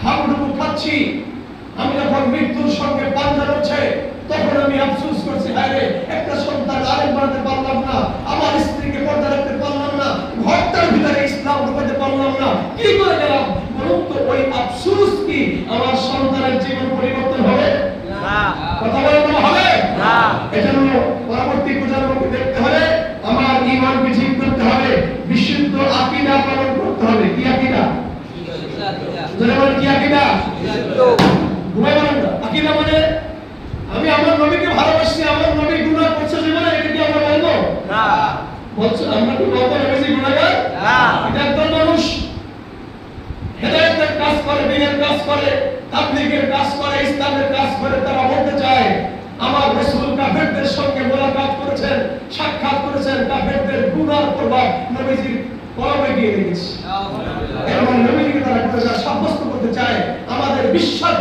করছি আমি যখন মৃত্যুর সঙ্গে পাঞ্জা লড়ছে তখন আমি আফসোস করছি হায় একটা সন্তান আরেক বানাতে পারলাম না আমার স্ত্রীকে পর্দা রাখতে পারলাম না ঘরটার ভিতরে ইসলাম ঢুকাতে পারলাম না। কি করে গেলাম বলুন তো ওই আফসোস কি আমার সন্তানের জীবন পরিবর্তন হবে? না। কথা বলে হবে? না। এজন্য প্রজন্মকে দেখতে হলে আমার ঈমানকে ঠিক করতে হবে বিশুদ্ধ আকীদা পালন করতে হবে কি আকীদা বলেন কি আকীদা? আকীদা মানে আমি আমার নবীকে ভালোবাসি আমার নবী গুনাহ করছে জীবনে এটা কি আমরা বলব? না। বলছো আমরা কি বলব নবীজি গুনাহগার? না। এটা একদম মানুষ। হেদায়েতের কাজ করে দিনের কাজ করে তাবলীগের কাজ করে ইসলামের কাজ করে তারা বলতে চায় আমার রাসূল কাফেরদের সঙ্গে মোলাকাত করেছেন সাক্ষাৎ করেছেন কাফেরদের গুনার প্রভাব নবীজির কলমে গিয়ে রেখেছে এবং নবীজিকে তারা করে যা সাব্যস্ত করতে চায় আমাদের বিশ্বাস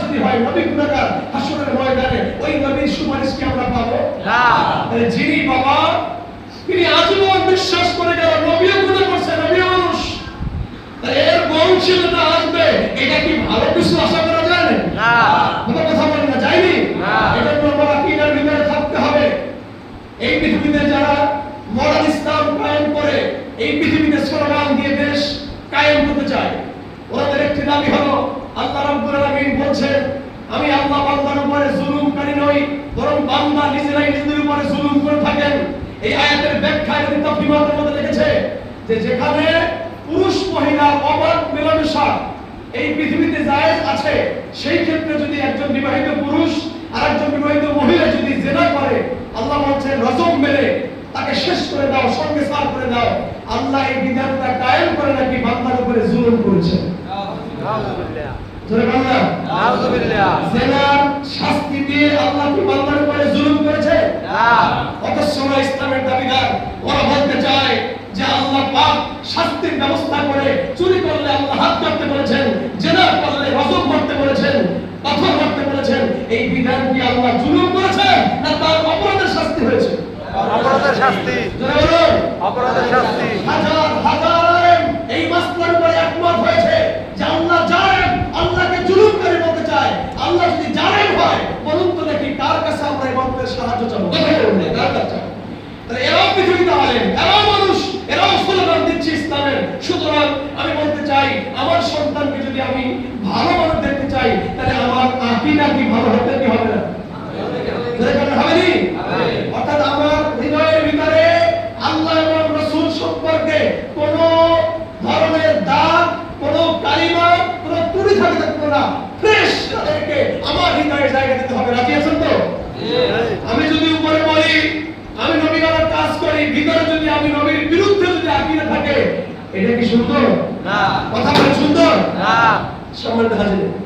ময়দানে ওই নবীর সুপারিশ কি আমরা পাবো? না। যিনি বাবা তিনি আজীবন বিশ্বাস করে গেল নবীও করছে মানুষ। এর বংশীয়তা আসবে এটা কি ভালো কিছু আশা করা যায় না। কোনো কথা বলি না যায়নি না। এটা তো আমরা আকিদার ভিতরে থাকতে হবে। এই পৃথিবীতে যারা মরাল ইসলাম কায়েম করে এই পৃথিবীতে স্লোগান দিয়ে দেশ কায়েম করতে চায় ওনাদের একটি দাবি হলো আল্লাহ রাব্বুল আলামিন বলছেন আমি আল্লাহ বান্দার উপরে জুলুমকারী নই বরং বান্দা নিজেরাই নিজেদের উপরে জুলুম করে থাকেন এই আয়াতের ব্যাখ্যায় যদি তফসিমাতের মধ্যে লিখেছে যে যেখানে পুরুষ মহিলা অবাধ মেলামেশা এই পৃথিবীতে জায়েজ আছে সেই ক্ষেত্রে যদি একজন বিবাহিত পুরুষ আর একজন বিবাহিত মহিলা যদি জেনা করে আল্লাহ বলছেন রজম মেরে তাকে শেষ করে দাও সঙ্গে সার করে দাও। আল্লাহ এই বিধানটা কায়েম করে নাকি বান্দার উপরে জুলুম করেছে? জোরে জেনার শাস্তি দিয়ে আল্লাহ কি বান্দার উপরে জুলুম করেছে? অথচ ওরা ইসলামের দাবিদার ওরা বলতে চায় যে আল্লাহ পাক শাস্তির ব্যবস্থা করে চুরি করলে আল্লাহ হাত কাটতে বলেছেন জেনা করলে রজব করতে বলেছেন পাথর মারতে বলেছেন। এই বিধান কি আল্লাহ জুলুম করেছেন না তার অপরাধের শাস্তি হয়েছে? অপরাধের শাস্তি। অপরাধের শাস্তি। হাজার হাজার এই মাসলার উপরে একমত হয়েছে যে আল্লাহ জানেন আল্লাহকে জুলুম করে বলতে চায়। আল্লাহ যদি জানেন হয় বলুন তো দেখি কার কাছে চাবো? তাহলে এরাও পৃথিবীতে আলেম এরাও মানুষ এরাও স্লোগান দিচ্ছে ইসলামের। সুতরাং আমি বলতে চাই আমার সন্তানকে যদি আমি ভালো মানুষ দেখতে চাই তাহলে আমার আকিদা কি ভালো হতে কি হবে না? হবে অর্থাৎ আমার হৃদয়ের ভিতরে আল্লাহ এবং রসুল সম্পর্কে কোন ধরনের দাগ কোন কালিমা কোন ত্রুটি থাকতে থাকবে না। ফ্রেশ তাদেরকে আমার হৃদয়ে জায়গা দিতে হবে। রাজি আছেন তো আমি যদি উপরে বলি আমি নবী গলার কাজ করি ভিতরে যদি আমি নবীর বিরুদ্ধে যদি আকিদা থাকে এটা কি সুন্দর? না। কথা বলে সুন্দর? না। সম্মানিত হাজির